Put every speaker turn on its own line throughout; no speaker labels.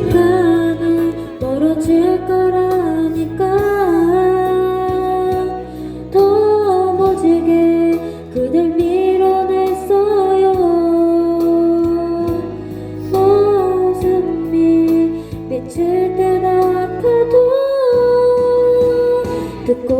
언젠가는 멀어질 거라니까. 더 멋지게 그댈 밀어냈어요. 듣고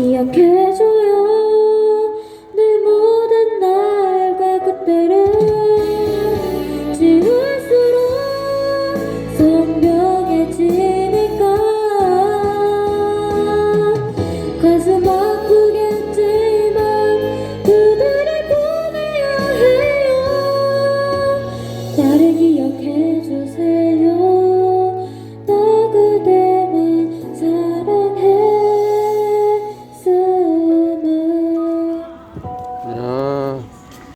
기억해줘요. 내 모든 날과 그때를 가슴